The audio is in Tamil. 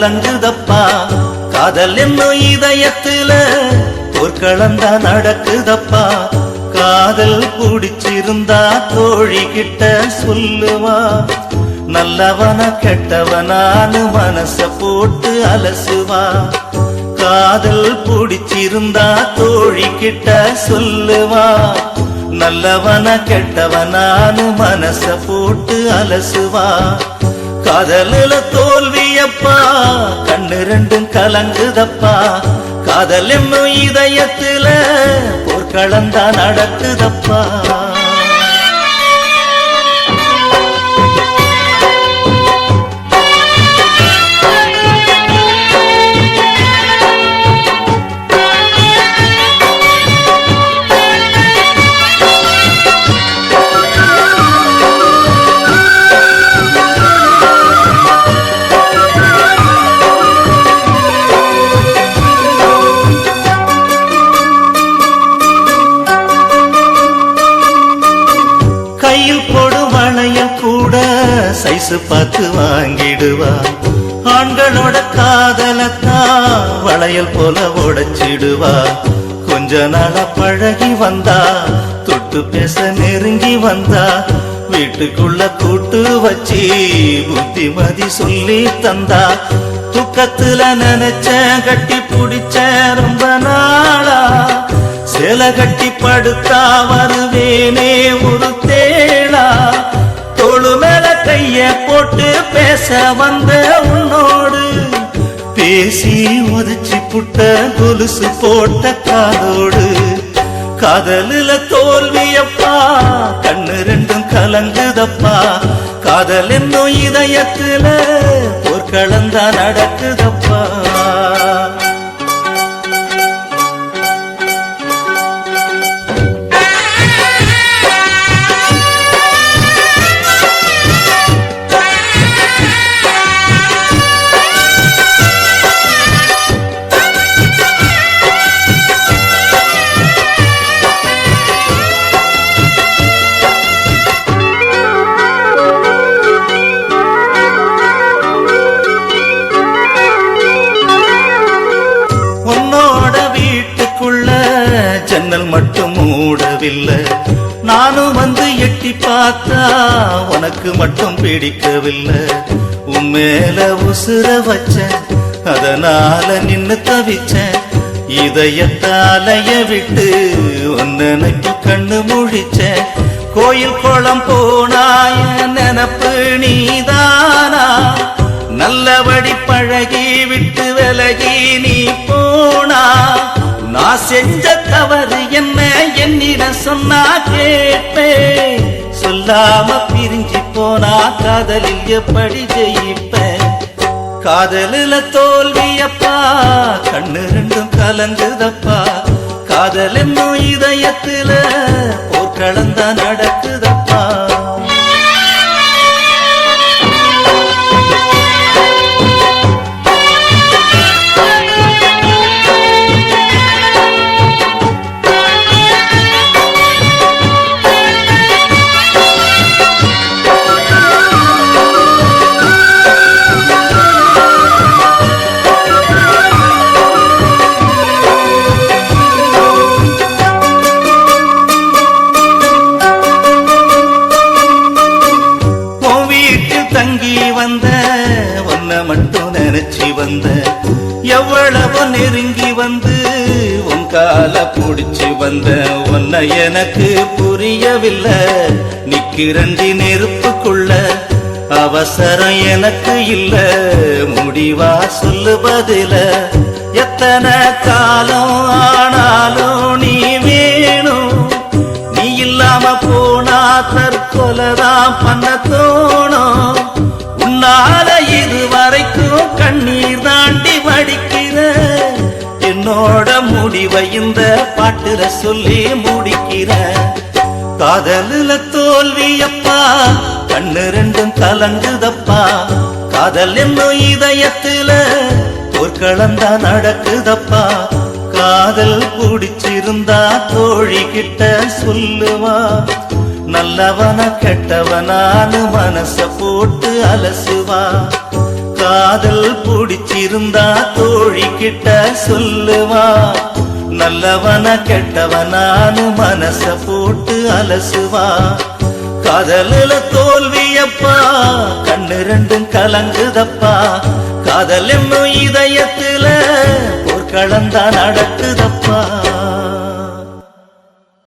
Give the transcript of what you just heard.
கலங்குதப்பா. காதல் என்னும் இதயத்துல போர்க்களந்தா நடக்குதப்பா. காதல் பிடிச்சிருந்தா தோழி கிட்ட சொல்லுவா. நல்லவன கெட்டவனானு மனச போட்டு அலசுவா. காதல் பிடிச்சிருந்தா தோழி கிட்ட சொல்லுவா. நல்லவன கெட்டவனானு மனச போட்டு அலசுவா. காதலுல தோல்வியப்பா கண்ணு ரெண்டும் கலங்குதப்பா. காதல் என்னும் இதயத்துல போர்க்களந்தா நடக்குதப்பா. சைஸ் பார்த்து வாங்கிடுவா. ஆண்களோட காதலத்தா வளையல் போல உடைச்சிடுவா. கொஞ்ச நாள பழகி வந்தா தொட்டு பேச நெருங்கி வந்தா வீட்டுக்குள்ள கூட்டு வச்சு புத்திமதி சொல்லி தந்தா. துக்கத்துல நினைச்ச கட்டி பிடிச்ச ரொம்ப நாளா. சேல கட்டி படுத்தா வருவேனே வந்த உன்னோடு பேசி உதச்சி புட்ட கொலுசு போட்ட காதோடு. காதலுல தோல்வியப்பா கண்ணு ரெண்டும் கலங்குதப்பா. காதல் என்னும் இதயத்துல போர்க்களந்தா நடக்குதப்பா. ஜன்னல் மட்டும் மூடவில்லை. நானும் வந்து எட்டி பார்த்தா உனக்கு மட்டும் பிடிக்கவில்லை. உன் மேல உசுர வச்சேன் அதனால நின்னு தவிச்சேன். இதயத்தாலைய விட்டு உன்னனைக்கு கண்ணு முழிச்சேன். கோயில் குளம் போனாய நினப்பு நீதானா? நல்லபடி பழகி விட்டு விலகி நீ போ செஞ்ச தவறு என்ன என்னிடம் சொன்னா கேட்பேன். சொல்லாம பிரிஞ்சு போனா காதலில் எப்படி ஜெயிப்பேன்? காதலில தோல்வியப்பா கண்ணு ரெண்டும் கலந்துதப்பா காதல் என்னும் இதயத்துல போர்க்களந்தா நடக்குதப்பா. மட்டும் வந்த எவ்வளவு நெருங்கி வந்து உன் கால புடிச்சு வந்த உன்னை எனக்கு புரியவில்லை. நிக்கிறண்டி நெருப்புக்குள்ள அவசரம் எனக்கு இல்ல. முடிவா சொல்லு பதில எத்தனை காலம் ஆனாலும் நீ வேணும். நீ இல்லாம போனா தற்கொலைதான் பண்ண தோணும். உன்னால இதுவரை கண்ணீர் தாண்டி வடிக்கிற என்னோட முடிவை இந்த பாட்டுல சொல்லி முடிக்கிற. காதலுல தோல்வியப்பா கண்ணு ரெண்டும் கலங்குதப்பா. காதல் என்னும் இதயத்துல போர்க்களந்தா நடக்குதப்பா. காதல் பிடிச்சிருந்தா தோழி கிட்ட சொல்லுவா. நல்லவன கெட்டவனானு மனச போட்டு அலசுவா. காதல் பிடிச்சிருந்தா தோழி கிட்ட சொல்லுவா. நல்லவன கெட்டவனானு மனச போட்டு அலசுவா. காதலில் தோல்வியப்பா கண்ணு ரெண்டும் கலங்குதப்பா. காதல் என்னும் இதயத்துல போர்க்களந்தா நடக்குதப்பா.